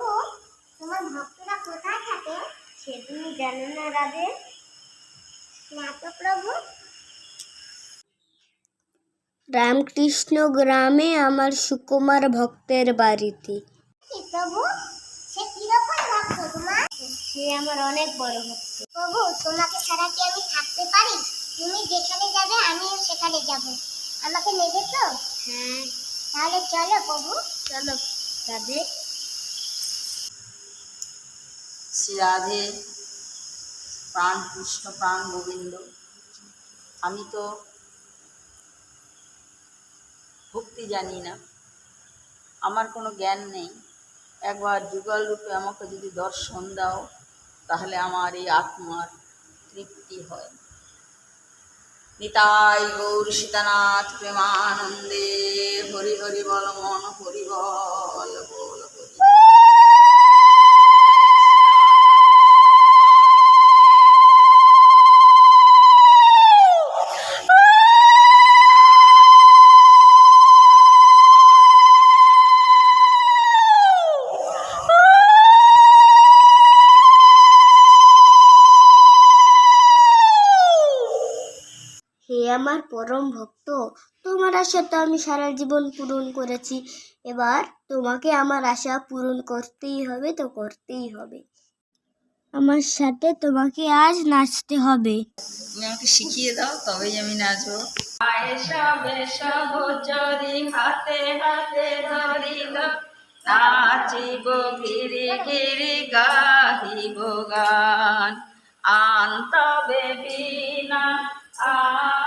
ও তোমার ভক্তরা কোথায় থাকে সে তুমি জানো না রাধে না তো প্রভু? রামকৃষ্ণ গ্রামে আমার সুকুমার ভক্তের বাড়িতে। প্রভু? সে কীরকম ভক্ত তোমার? সে আমার অনেক বড় ভক্ত। প্রভু তোমাকে ছাড়া কি আমি থাকতে পারি? তুমি যেখানে যাবে আমিও সেখানে যাব। আমাকে নেবে তো? হ্যাঁ। তাহলে চলো প্রভু। চলো। রাধে। শ্রী রাধে, প্রাণ কৃষ্ণ প্রাণ গোবিন্দ। আমি তো ভক্তি জানি না। আমার কোনো জ্ঞান নেই। একবার যুগল রূপে আমাকে যদি দর্শন দাও, তাহলে আমার এই আত্মার তৃপ্তি হয়। নিতাই গৌর সীতানাথ প্রেমানন্দে। হরি হরি বল মন হরি বল বল হরি হে আমার পরম ভক্ত তোমার আশা তো আমি সারা জীবন পূরণ করেছি। এবার তোমাকে আমার আশা পূরণ করতেই হবে তো করতেই হবে। আমার সাথে তোমাকে আজ নাচতে হবে। তুমি আমাকে শিখিয়ে দাও তবেই আমি নাচবো। এসব এসব চরি হাতে হাতে ধরিল নাচিব ঘিরি ঘিরি গাহিব গান। আন্তবে বিনা আন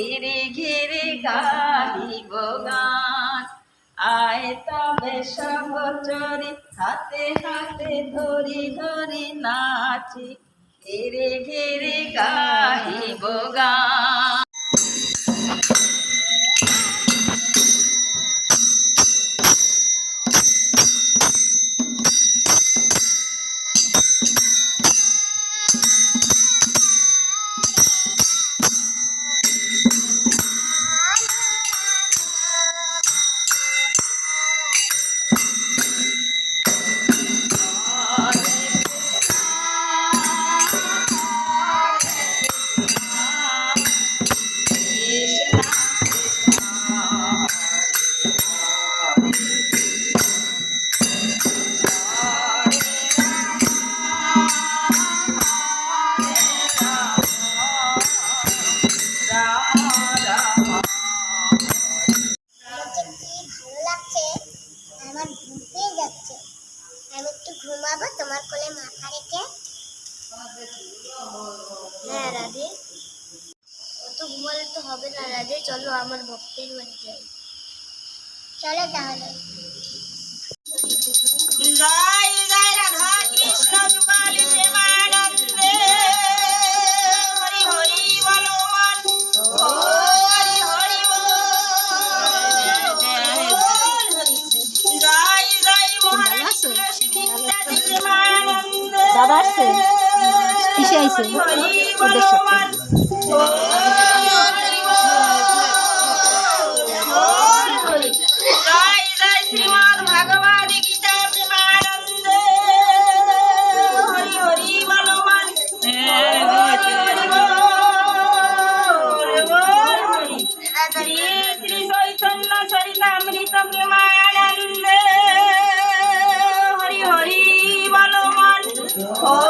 ঘিরি ঘিরে গাহিব গান। আয় তবে সব চরি হাতে হাতে ধরি ধরি নাচি। ঘিরে ঘিরে গাহিব গান। ঘুমাবো তোমার কোলে মাথা রেখে। হ্যাঁ রাধে। অত ঘুমালে তো হবে না, রাধে। চলো, আমার ভক্তের বাড়ি যাই। চলো তাহলে। আইছে। ওদের সাথে জয়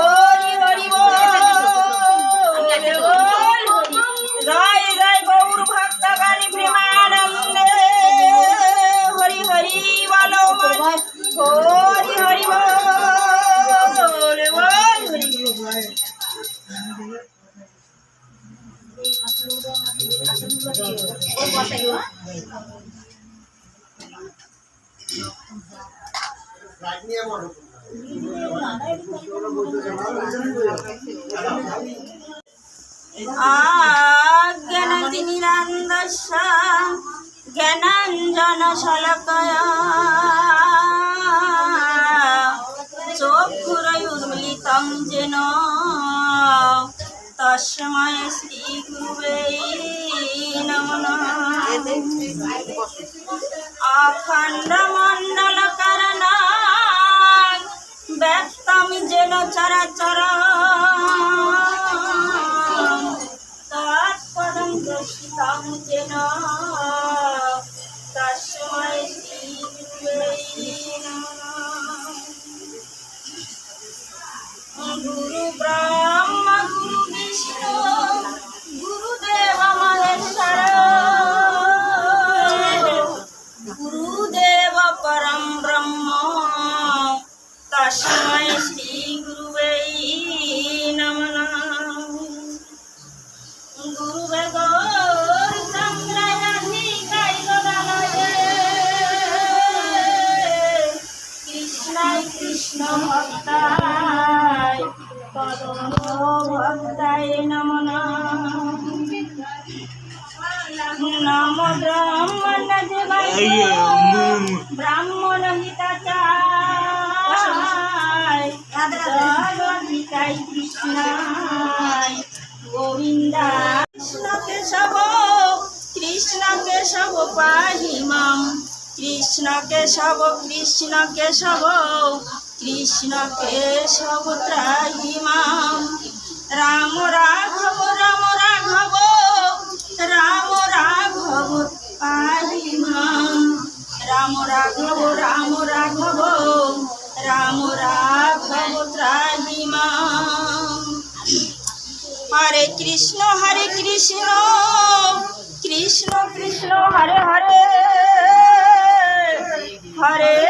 আজ্ঞানতিনিরান্দস্য তস্মৈ শ্রীগুরুবে অখণ্ডমণ্ডলকরণাং ব্যক্তম যেন চরাচর তৎপদম দর্শিতং যেন কৃষ্ণ ভক্তায় পরম ভক্তায় নম নম ব্রাহ্মণ ব্রাহ্মণ হিতাচায় জগদিকাই কৃষ্ণায় গোবিন্দা। কৃষ্ণ কেশব কৃষ্ণ কেশব পাহি মাম। কৃষ্ণ কেশব কৃষ্ণ কেশব কৃষ্ণ কেশব ত্রাহি মাম রাম রাঘব রাম রাঘব রাম রাঘব পাহি মাম রাম রাঘব রাম রাঘব রাম রাঘব ত্রাহি মাম হরে কৃষ্ণ হরে কৃষ্ণ কৃষ্ণ কৃষ্ণ, হরে হরে। হরে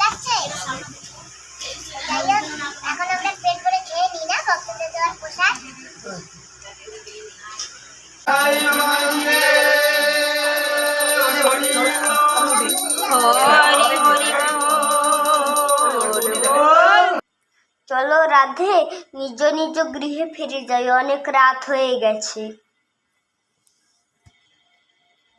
চলো রাধে নিজ নিজ গৃহে ফিরে যাই অনেক রাত হয়ে গেছে